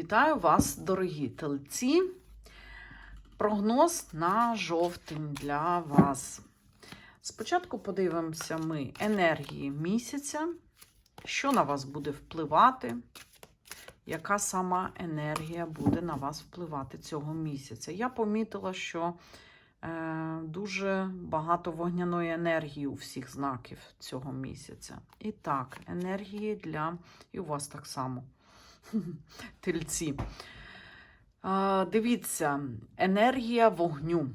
Вітаю вас, дорогі тельці. Прогноз на жовтень для вас. Спочатку подивимося ми енергії місяця, що на вас буде впливати, яка сама енергія буде на вас впливати цього місяця. Я помітила, що е, дуже багато вогняної енергії у всіх знаків цього місяця. І так, енергії для. І у вас так само. Тельці. Дивіться, енергія вогню.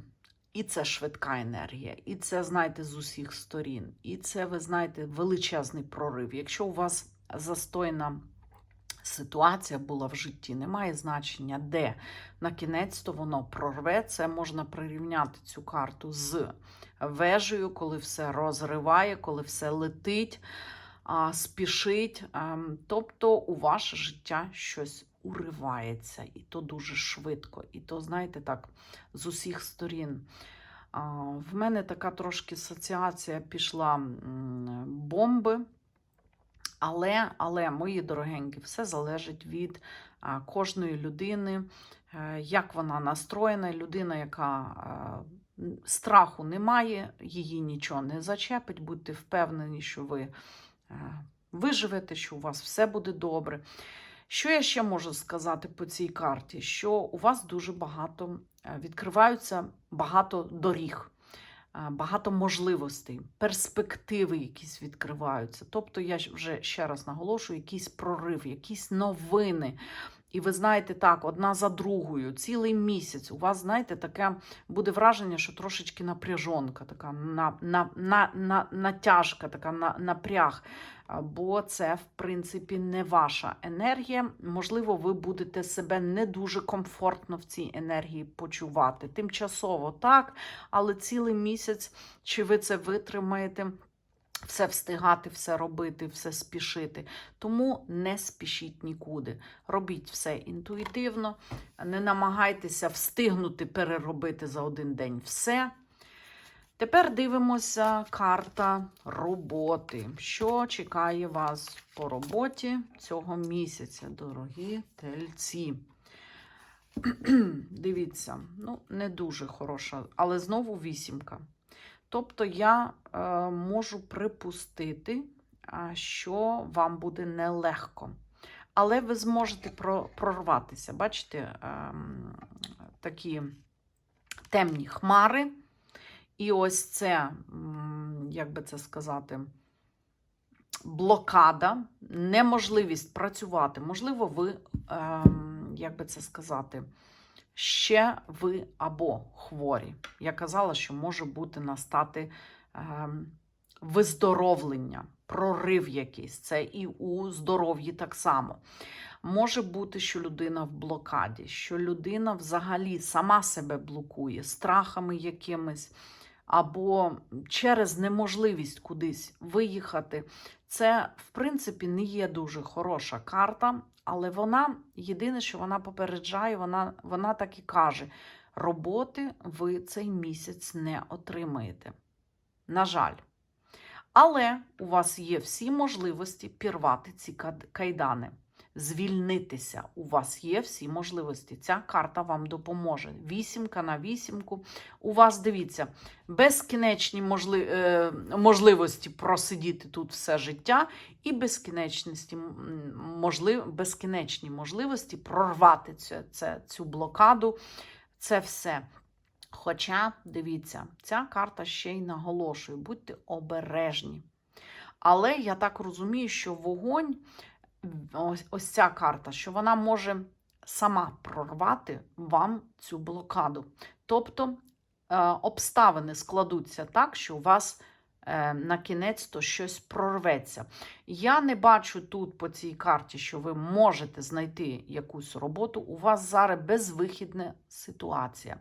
І це швидка енергія. І це, знаєте, з усіх сторін. І це, ви знаєте, величезний прорив. Якщо у вас застойна ситуація була в житті, немає значення, де на кінець то воно прорве. Це можна прирівняти цю карту з вежею, коли все розриває, коли все летить спішить. Тобто у ваше життя щось уривається, і то дуже швидко. І то, знаєте, так, з усіх сторін. В мене така трошки асоціація пішла бомби. Але, але, мої дорогенькі, все залежить від кожної людини, е, як вона настроєна. Людина, яка страху немає, її нічого не зачепить. Будьте впевнені, що ви виживете, що у вас все буде добре. Що я ще можу сказати по цій карті? Що у вас дуже багато е, відкриваються багато доріг, е, багато можливостей, перспективи якісь відкриваються. Тобто, я вже ще раз наголошую, якийсь прорив, якісь новини. І ви знаєте, так, одна за другою, цілий місяць. У вас, знаєте, таке буде враження, що трошечки напряжонка, така на, на, на, на, натяжка, така на, напряг. Бо це, в принципі, не ваша енергія. Можливо, ви будете себе не дуже комфортно в цій енергії почувати. Тимчасово так, але цілий місяць, чи ви це витримаєте? Все встигати, все робити, все спішити. Тому не спішіть нікуди. Робіть все інтуїтивно, не намагайтеся встигнути переробити за один день все. Тепер дивимося карта роботи. Що чекає вас по роботі цього місяця, дорогі тельці? Дивіться, ну, не дуже хороша, але знову вісімка. Тобто я е, можу припустити, що вам буде нелегко. Але ви зможете прорватися. Бачите, ем, такі темні хмари. І ось це, як би це сказати, блокада, неможливість працювати. Можливо, ви, ем, як би це сказати, ще ви або хворі. Я казала, що може бути настати ем, виздоровлення, прорив якийсь. Це і у здоров'ї так само. Може бути, що людина в блокаді, що людина взагалі сама себе блокує страхами якимись, або через неможливість кудись виїхати. Це, в принципі, не є дуже хороша карта, але вона єдине, що вона попереджає, вона, вона так і каже: роботи ви цей місяць не отримаєте. На жаль. Але у вас є всі можливості пірвати ці кайдани, звільнитися. У вас є всі можливості. Ця карта вам допоможе. Вісімка на вісімку. У вас, дивіться, безкінечні е, можливості просидіти тут все життя, і безкінечності, можлив... безкінечні можливості прорвати цю, це, цю блокаду. Це все. Хоча, дивіться, ця карта ще й наголошує, будьте обережні. Але я так розумію, що вогонь, ось, ось ця карта, що вона може сама прорвати вам цю блокаду. Тобто е, обставини складуться так, що у вас е, на кінець то щось прорветься. Я не бачу тут по цій карті, що ви можете знайти якусь роботу. У вас зараз безвихідна ситуація.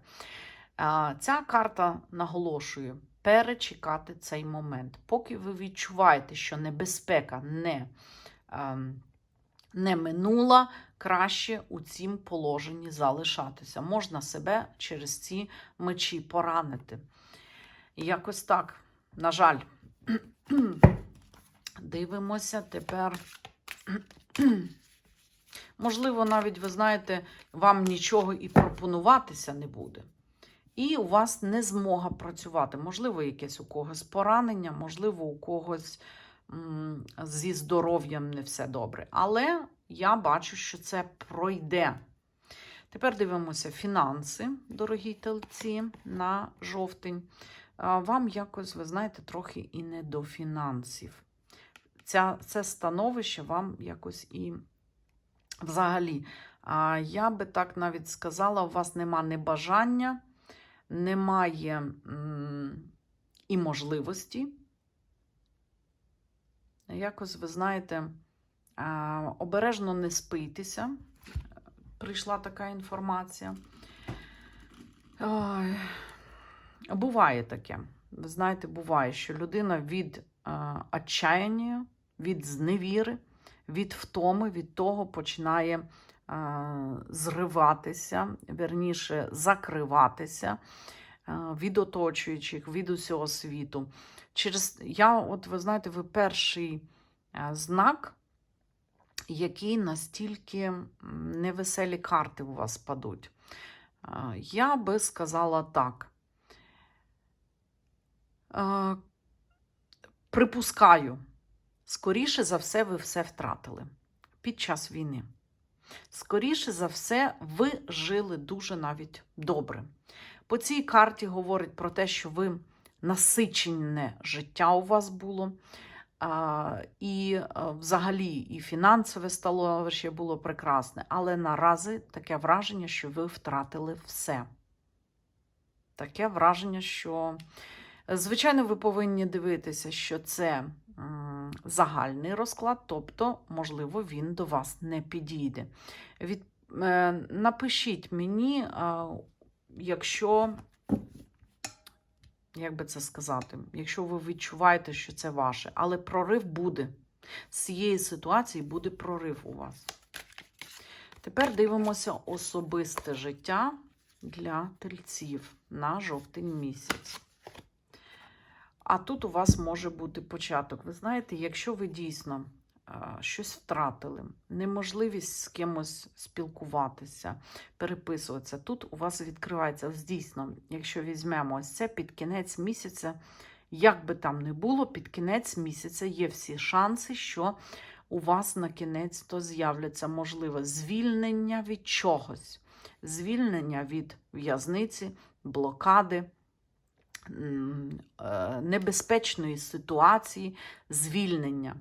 А, Ця карта наголошує перечекати цей момент. Поки ви відчуваєте, що небезпека не, ем, не минула, краще у цім положенні залишатися. Можна себе через ці мечі поранити. Якось так, на жаль, дивимося тепер Можливо, навіть, ви знаєте, вам нічого і пропонуватися не буде. І у вас не змога працювати. Можливо, якесь у когось поранення, можливо, у когось зі здоров'ям не все добре. Але я бачу, що це пройде. Тепер дивимося фінанси, дорогі телці, на жовтень. Вам якось, ви знаєте, трохи і не до фінансів. Ця, це становище вам якось і взагалі. Я би так навіть сказала, у вас нема небажання, немає і можливості. Якось, ви знаєте, обережно не спийтеся. Прийшла така інформація. Ой, буває таке. Ви знаєте, буває, що людина від отчаяння, від зневіри, від втоми, від того починає зриватися, верніше закриватися від оточуючих, від усього світу. Через я, от ви знаєте, ви перший е, знак, який настільки невеселі карти у вас падуть. Е, Я би сказала так. Е, Припускаю, скоріше за все, ви все втратили під час війни. Скоріше за все, ви жили дуже навіть добре. По цій карті говорить про те, що ви насичене життя у вас було. І взагалі і фінансове становище було прекрасне, але наразі таке враження, що ви втратили все. Таке враження, що, звичайно, ви повинні дивитися, що це загальний розклад, тобто, можливо, він до вас не підійде. Від, е, напишіть мені, е, якщо як би це сказати, якщо ви відчуваєте, що це ваше, але прорив буде. З цієї ситуації буде прорив у вас. Тепер дивимося особисте життя для тельців на жовтень місяць. А тут у вас може бути початок. Ви знаєте, якщо ви дійсно а, щось втратили, неможливість з кимось спілкуватися, переписуватися. Тут у вас відкривається ось дійсно, якщо візьмемо ось це під кінець місяця, як би там не було, під кінець місяця є всі шанси, що у вас на кінець то з'являться можливе звільнення від чогось, звільнення від в'язниці, блокади. Е, Небезпечної ситуації, звільнення е,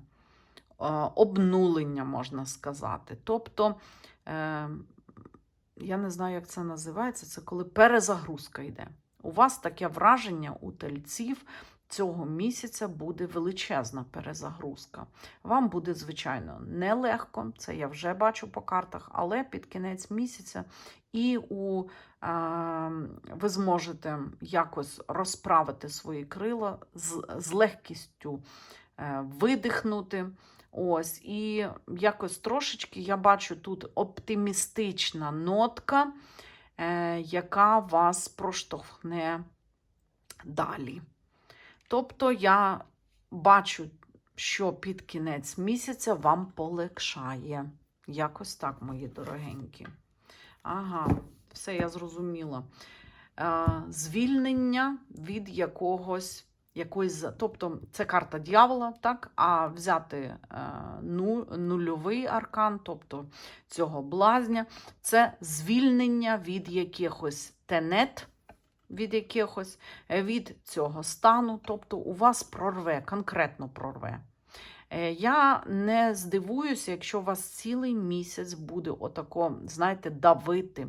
обнулення, можна сказати. Тобто, е, я не знаю, як це називається, це коли перезагрузка йде. У вас таке враження у тельців цього місяця буде величезна перезагрузка. Вам буде, звичайно, нелегко, це я вже бачу по картах, але під кінець місяця і у, е, ви зможете якось розправити свої крила з, з легкістю е, видихнути. Ось, і якось трошечки я бачу тут оптимістична нотка, е, яка вас проштовхне далі. Тобто я бачу, що під кінець місяця вам полегшає. Якось так, мої дорогенькі. Ага, все я зрозуміла. Е, звільнення від якогось якоїсь, тобто це карта дьявола, так? А взяти е, ну, нульовий аркан, тобто цього блазня, це звільнення від якихось тенет, від якихось, е, від цього стану, тобто у вас прорве, конкретно прорве. Е, Я не здивуюся, якщо вас цілий місяць буде отако, знаєте, давити,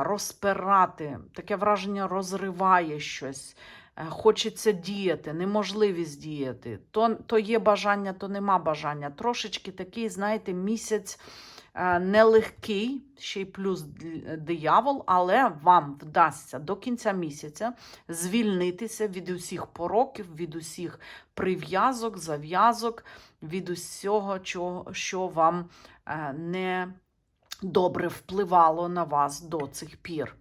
розпирати, таке враження розриває щось. Е, Хочеться діяти, неможливість діяти. То, то є бажання, то нема бажання. Трошечки такий, знаєте, місяць нелегкий, ще й плюс диявол, але вам вдасться до кінця місяця звільнитися від усіх пороків, від усіх прив'язок, зав'язок, від усього, що вам е, не добре впливало на вас до цих пір.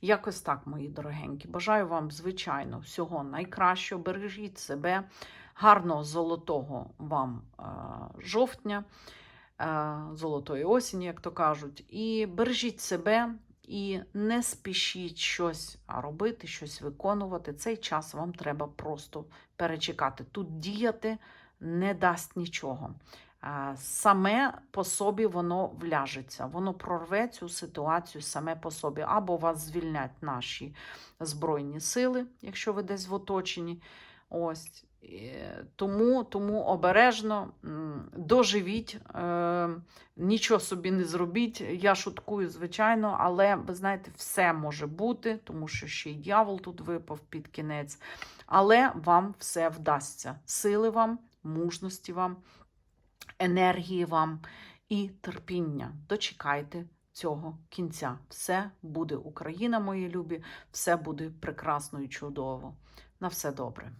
Якось так, мої дорогенькі. Бажаю вам, звичайно, всього найкращого. Бережіть себе, гарного золотого вам е, жовтня. Е, золотої осені, як то кажуть. І бережіть себе і не спішіть щось робити, щось виконувати. Цей час вам треба просто перечекати. Тут діяти не дасть нічого. Е, Саме по собі воно вляжеться, воно прорве цю ситуацію саме по собі. Або вас звільнять наші Збройні сили, якщо ви десь в оточенні. Ось. Е, Тому, тому обережно доживіть, е, нічого собі не зробіть. Я шуткую, звичайно, але ви знаєте, все може бути, тому що ще й дьявол тут випав під кінець. Але вам все вдасться. Сили вам, мужності вам, енергії вам і терпіння. Дочекайте цього кінця. Все буде Україна, мої любі, все буде прекрасно і чудово. На все добре.